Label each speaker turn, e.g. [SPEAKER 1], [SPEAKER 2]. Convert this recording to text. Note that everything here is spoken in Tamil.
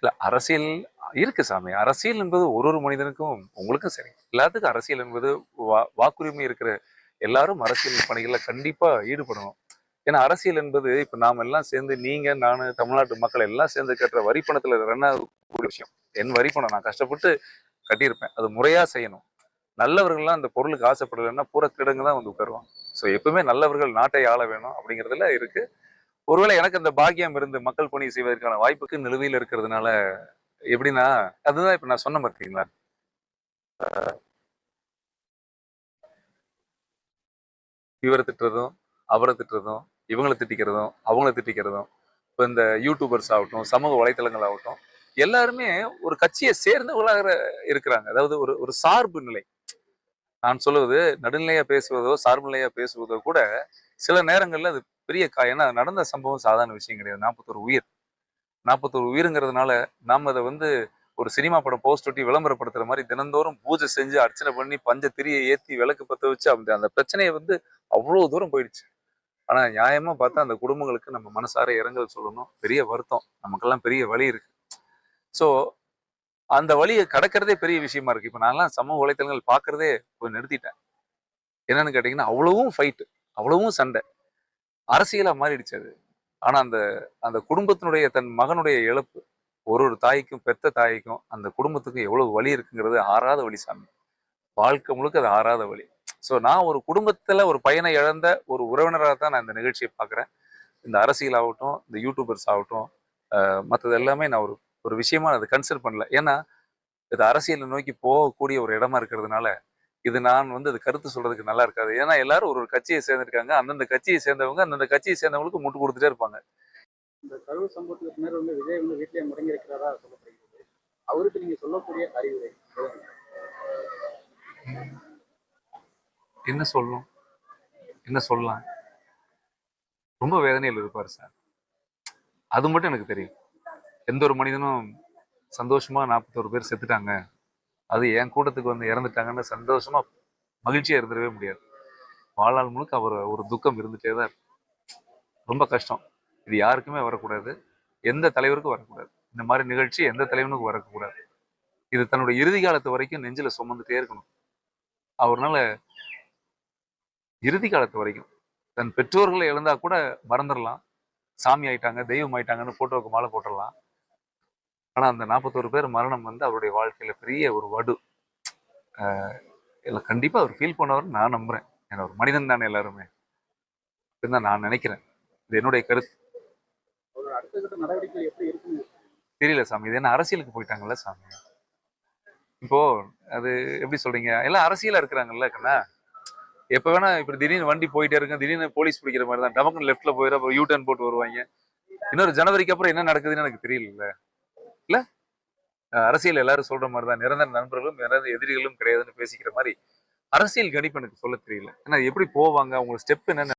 [SPEAKER 1] இல்ல அரசியல் இருக்கு சாமி. அரசியல் என்பது ஒரு ஒரு மனிதனுக்கும் உங்களுக்கும் சரி. எல்லாத்துக்கும் அரசியல் என்பது வா- வாக்குரிமை இருக்கிற எல்லாரும் அரசியல் பணிகள்ல கண்டிப்பா ஈடுபடணும். ஏன்னா அரசியல் என்பது இப்ப நாம எல்லாம் சேர்ந்து நீங்க நானு தமிழ்நாட்டு மக்கள் எல்லாம் சேர்ந்து கட்டுற வரி பணத்துல ரன் ஆகக்கூடிய விஷயம். என் வரி பணம் நான் கஷ்டப்பட்டு கட்டியிருப்பேன். அது முறையா செய்யணும். நல்லவர்கள்லாம் அந்த பொருளுக்கு ஆசைப்படலைன்னா பூரா கிடங்கு தான் வந்து உட்காருவாங்க. ஸோ எப்பவுமே நல்லவர்கள் நாட்டை ஆள வேணும் அப்படிங்கிறதுல இருக்கு. ஒருவேளை எனக்கு அந்த பாக்கியம் இருந்து மக்கள் பணி செய்வதற்கான வாய்ப்புக்கு நிலுவையில் இருக்கிறதுனால எப்படின்னா அதுதான் இப்ப நான் சொன்ன பார்த்தீங்களா இவரை திட்டுறதும் அவரை திட்டுறதும் இவங்களை திட்டிக்கிறதும் அவங்கள திட்டிக்கிறதும் இப்போ இந்த யூடியூபர்ஸ் ஆகட்டும் சமூக வலைத்தளங்கள் ஆகட்டும் எல்லாருமே ஒரு கட்சியை சேர்ந்தவர்களாக இருக்கிறாங்க. அதாவது ஒரு ஒரு சார்பு நிலை. நான் சொல்லுவது நடுநிலையா பேசுவதோ சார்பு நிலையா பேசுவதோ கூட சில நேரங்கள்ல அது பெரிய கா ஏன்னா நடந்த சம்பவம் சாதாரண விஷயம் கிடையாது. நாற்பத்தொரு உயிர். நாற்பத்தொரு உயிருங்கிறதுனால நாம் அதை வந்து ஒரு சினிமா படம் போஸ்ட் ஒட்டி விளம்பரப்படுத்துற மாதிரி தினந்தோறும் பூஜை செஞ்சு அர்ச்சனை பண்ணி பஞ்ச திரியை ஏற்றி விளக்கு பத்த வச்சு அந்த அந்த பிரச்சனையை வந்து அவ்வளோ தூரம் போயிடுச்சு. ஆனா நியாயமா பார்த்தா அந்த குடும்பங்களுக்கு நம்ம மனசார இரங்கல் சொல்லணும். பெரிய வருத்தம். நமக்கெல்லாம் பெரிய வலி இருக்கு. ஸோ அந்த வழியை கடக்கிறதே பெரிய விஷயமா இருக்கு. இப்போ நான்லாம் சமூக வலைத்தளங்கள் பார்க்கறதே கொஞ்சம் நிறுத்திட்டேன். என்னன்னு கேட்டிங்கன்னா அவ்வளவும் ஃபைட்டு அவ்வளவும் சண்டை. அரசியலா மாறிடுச்சு அது. ஆனா அந்த அந்த குடும்பத்தினுடைய தன் மகனுடைய இழப்பு ஒரு ஒரு தாய்க்கும் பெத்த தாய்க்கும் அந்த குடும்பத்துக்கும் எவ்வளவு வலி இருக்குங்கிறது ஆறாத வழி சாமி. வாழ்க்கை முழுக்க அது ஆறாத வழி ஸோ நான் ஒரு குடும்பத்துல ஒரு பையனை இழந்த ஒரு உறவினராக தான் நான் இந்த நிகழ்ச்சியை பார்க்குறேன். இந்த அரசியல் ஆகட்டும் இந்த யூடியூபர்ஸ் ஆகட்டும் மற்றது எல்லாமே நான் ஒரு ஒரு விஷயமா அதை கன்சிடர் பண்ணல. ஏன்னா இது அரசியலை நோக்கி போகக்கூடிய ஒரு இடமா இருக்கிறதுனால இது நான் வந்து அது கருத்து சொல்றதுக்கு நல்லா இருக்காது. ஏன்னா எல்லாரும் ஒரு ஒரு கட்சியை சேர்ந்திருக்காங்க. அந்தந்த கட்சியை சேர்ந்தவங்க அந்தந்த கட்சியை சேர்ந்தவங்களுக்கு முட்டு கொடுத்துட்டே இருப்பாங்க.
[SPEAKER 2] இந்த கரூர் சம்பவத்துக்கு பின்னர் வந்து விஜய் வந்து வீட்டிலே முடங்கி இருக்கிறதா சொல்லப்படுகிறது. அவருக்கு நீங்க சொல்லக்கூடிய அறிவுரை
[SPEAKER 1] என்ன சொல்லணும் என்ன சொல்லலாம்? ரொம்ப வேதனையில் இருப்பார் சார். அது மட்டும் எனக்கு தெரியும். எந்த ஒரு மனிதனும் சந்தோஷமா நாற்பத்தோரு பேர் செத்துட்டாங்க. அது என் கூட்டத்துக்கு வந்து இறந்துட்டாங்கன்னு சந்தோஷமா மகிழ்ச்சியா இருந்துடவே முடியாது. வாழ்நாள் முழுக்க அவர் ஒரு துக்கம் இருந்துட்டே தான் ரொம்ப கஷ்டம். இது யாருக்குமே வரக்கூடாது. எந்த தலைவருக்கும் வரக்கூடாது. இந்த மாதிரி நிகழ்ச்சி எந்த தலைவனுக்கும் வரக்கூடாது. இது தன்னுடைய இறுதி காலத்து வரைக்கும் நெஞ்சில சுமந்துட்டே இருக்கணும். அவர்னால இறுதி காலத்து வரைக்கும் தன் பெற்றோர்களை இழந்தா கூட மறந்துடலாம். சாமி ஆயிட்டாங்க தெய்வம் ஆயிட்டாங்கன்னு போட்டோவுக்கு மாலை போட்டுடலாம். ஆனா அந்த நாற்பத்தோரு பேர் மரணம் வந்து அவருடைய வாழ்க்கையில பெரிய ஒரு வடு. இல்ல கண்டிப்பா அவர் ஃபீல் பண்ணவர் நான் நம்புறேன். ஏன்னா ஒரு மனிதன் தானே எல்லாருமே. அப்படின்னு நான் நினைக்கிறேன். இது என்னுடைய கருத்து.
[SPEAKER 2] அவரோட அடுத்த கட்ட நடவடிக்கை எப்படி இருக்குன்னு?
[SPEAKER 1] தெரியல சாமி. இது என்ன அரசியலுக்கு போயிட்டாங்கல்ல சாமி? இப்போ அது எப்படி சொல்றீங்க? எல்லாம் அரசியலா இருக்கிறாங்கல்ல கண்ணா? எப்ப வேணா இப்படி திடீர்னு வண்டி போயிட்டே இருக்கு திடீர்னு போலீஸ் பிடிக்கிற மாதிரி தான் டமக்கு லெஃப்ட்ல போயிடும் அப்புறம் யூ டர்ன் போட்டு வருவாங்க. இன்னொரு ஜனவரிக்கு அப்புறம் என்ன நடக்குதுன்னு எனக்கு தெரியல இல்ல? அரசியல் எல்லாரும் சொல்ற மாதிரி தான் நிரந்தர நண்பர்களும் நிரந்தர எதிரிகளும் கிடையாதுன்னு பேசிக்கிற மாதிரி அரசியல் கணிப்பு எனக்கு சொல்ல தெரியல. ஏன்னா எப்படி போவாங்க? அவங்க ஸ்டெப் என்ன